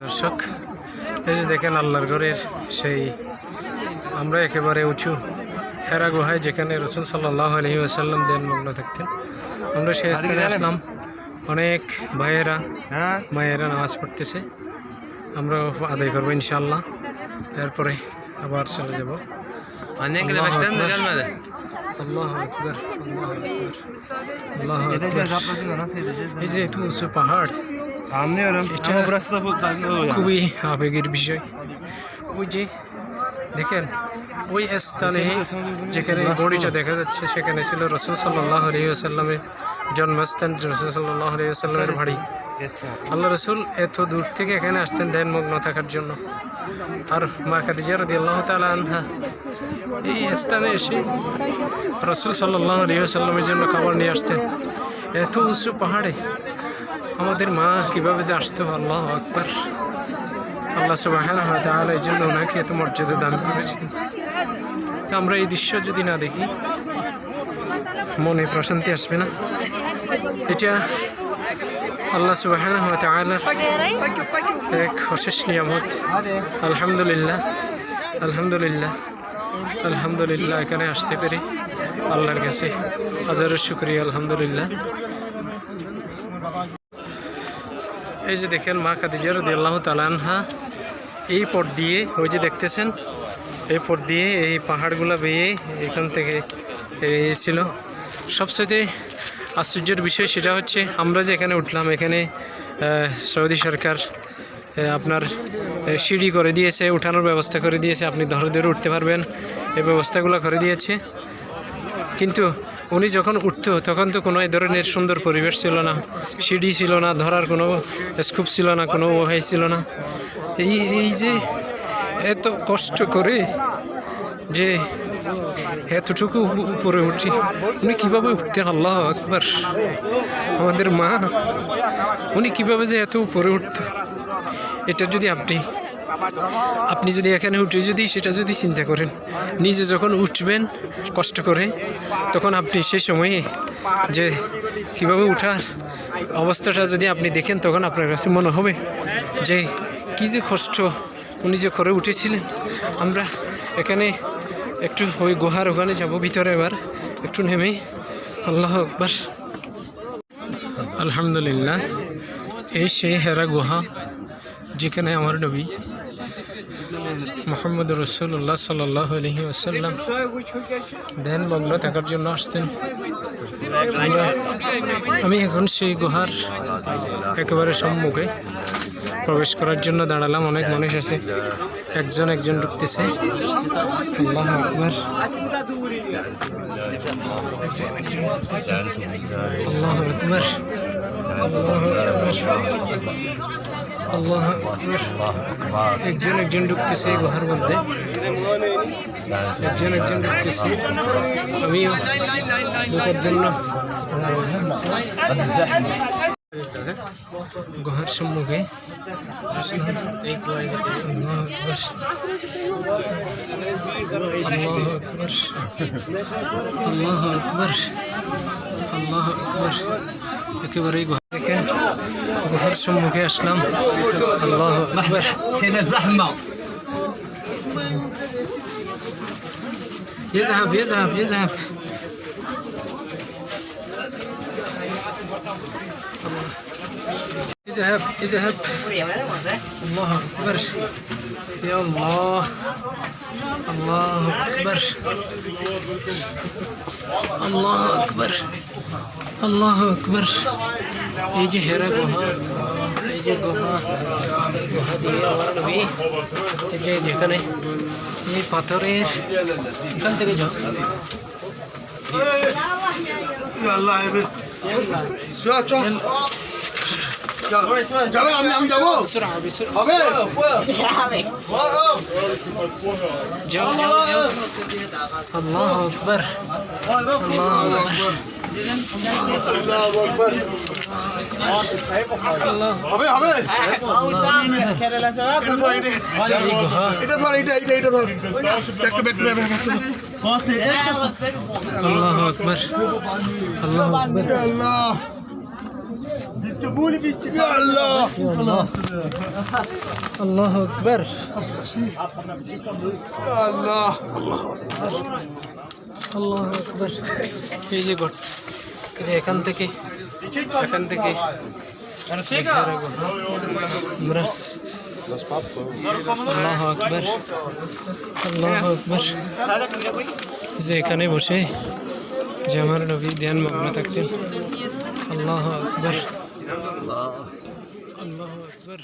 দর্শক এই যে দেখেন আল্লাহর ঘরের সেই আমরা একেবারে উঁচু হেরা গুহায় যেখানে রসুল সাল্লাহ আলহি আসাল্লাম দেন মগ্ন থাকতেন। আমরা সেই স্থানে আসলাম। অনেক ভাইয়েরা হ্যাঁ। মায়েরা নামাজ পড়তেছে। আমরা আদায় করব ইনশাল্লাহ তারপরে আবার চলে যাব? এই যে এত উঁচু পাহাড়। Anlıyorum. এটা- ama burası da bu ben de o ya. খুবই আবেগের বিষয় ওই যে দেখেন ওই স্থানে যেখানে গড়িটা দেখা যাচ্ছে সেখানে ছিল রসুল সাল্লাহ আলহিউসাল্লামের জন্মস্থান রসুল সাল্লাহ আলহিউসাল্লামের বাড়ি। আল্লাহ রসুল এত দূর থেকে এখানে আসতেন ধ্যান মগ্ন থাকার জন্য। আর মা খাদিজা রদি আল্লাহ তালা আনহা এই স্থানে এসে রসুল সাল্লাহ আলহিউসাল্লামের জন্য খাবার নিয়ে আসতেন এত উঁচু পাহাড়ে আমাদের মা কীভাবে যে আসতে আল্লাহ আকবার। আল্লাহ হয় তাহলে এই জন্য ওনাকে এত মর্যাদা দান করেছেন। তো আমরা এই দৃশ্য যদি না দেখি, মনে প্রশান্তি আসবে না। এটা আল্লাহ সুবাহ তালার এক অশেষ নিয়ামত। আলহামদুলিল্লাহ আলহামদুলিল্লাহ আলহামদুলিল্লাহ, এখানে আসতে পেরে আল্লাহর কাছে হাজারো শুক্রিয়া, আলহামদুলিল্লাহ। এই যে দেখেন মা খাদিজা রদি আল্লাহ তালানহা এই পথ দিয়ে, ওই যে দেখতেছেন, এই পথ দিয়ে এই পাহাড়গুলো বেয়ে এখান থেকে ছিল সবচেয়ে আশ্চর্যের বিষয় সেটা হচ্ছে, আমরা যে এখানে উঠলাম, এখানে সৌদি সরকার আপনার সিঁড়ি করে দিয়েছে, উঠানোর ব্যবস্থা করে দিয়েছে, আপনি ধরে ধরে উঠতে পারবেন, এই ব্যবস্থাগুলো করে দিয়েছে। কিন্তু উনি যখন উঠতো, তখন তো কোনো ধরনের সুন্দর পরিবেশ ছিল না। সিঁড়ি ছিল না, ধরার কোনো স্কুপ ছিল না, কোনো ওহাই ছিল না। এই এই যে এত কষ্ট করে যে এতটুকু উপরে উঠি, উনি কীভাবে উঠতেন? আল্লাহ একবার আমাদের মা, উনি কীভাবে যে এত উপরে উঠতো? এটা যদি আপনি আপনি যদি এখানে উঠে যদি সেটা যদি চিন্তা করেন, নিজে যখন উঠবেন কষ্ট করে, তখন আপনি সেই সময়ে যে কীভাবে উঠার অবস্থাটা যদি আপনি দেখেন, তখন আপনার কাছে মনে হবে যে কী যে কষ্ট উনি যে করে উঠেছিলেন। আমরা এখানে একটু ওই গুহার ওখানে যাব, ভিতরে এবার একটু নেমে। আল্লাহ একবার আলহামদুলিল্লাহ, এই সেই হেরা গুহা। যেখানে আমার নবী মোহাম্মদ রসুল্লাহ সাল্লাহ আলহি আসাল্লাম ধ্যান মগ্ন থাকার জন্য আসতেন। আমি এখন সেই গুহার একেবারে সম্মুখে প্রবেশ করার জন্য দাঁড়ালাম। অনেক মানুষ আছে। একজন একজন ঢুকতেছে। আল্লাহ আকবার। আল্লাহ আকবার। আল্লাহ আকবার। আল্লাহ আকবার একজন একজন ঢুকতেছে এই গুহার মধ্যে একজন একজন ঢুকতেছে আমিও ঢোকার জন্য গুহার সম্মুখে আসলাম আল্লাহু আকবার আল্লাহু আকবার আল্লাহু আকবার আল্লাহু আকবার একেবারেই গুহা দেখেন গুহার সম্মুখে আসলাম আল্লাহু আকবার Kene zahma. يذهب يذهب يذهب اذهب اذهب الله أكبر يا الله الله أكبر الله أكبر الله أكبر এই যে হেরা গুহা এই যে গুহা গুহা দিয়ে আমার নবী এই যে যেখানে এই পাথরের এখান থেকে যাও। আল্লাহ شوي عم عم دموع بسرعة بسرعة وقف وقف الله اكبر الله اكبر الله اكبر الله أكبر الله أكبر الله أكبر الله اكبر الله اكبر الله اكبر الله اكبر الله اكبر الله اكبر الله اكبر الله اكبر الله أكبر الله أكبر الله আল্লাহ আল্লাহ আল্লাহ আল্লাহ আকবর আল্লাহ আল্লাহ আকবর এই যে গট এই যে এখান থেকে এখান থেকে? আমরা আল্লাহ আকবর আল্লাহ আকবর যে এখানে বসে যে আমার নবী ধ্যান মগ্ন থাকতেন আল্লাহ আকবর আল্লাহ আকবর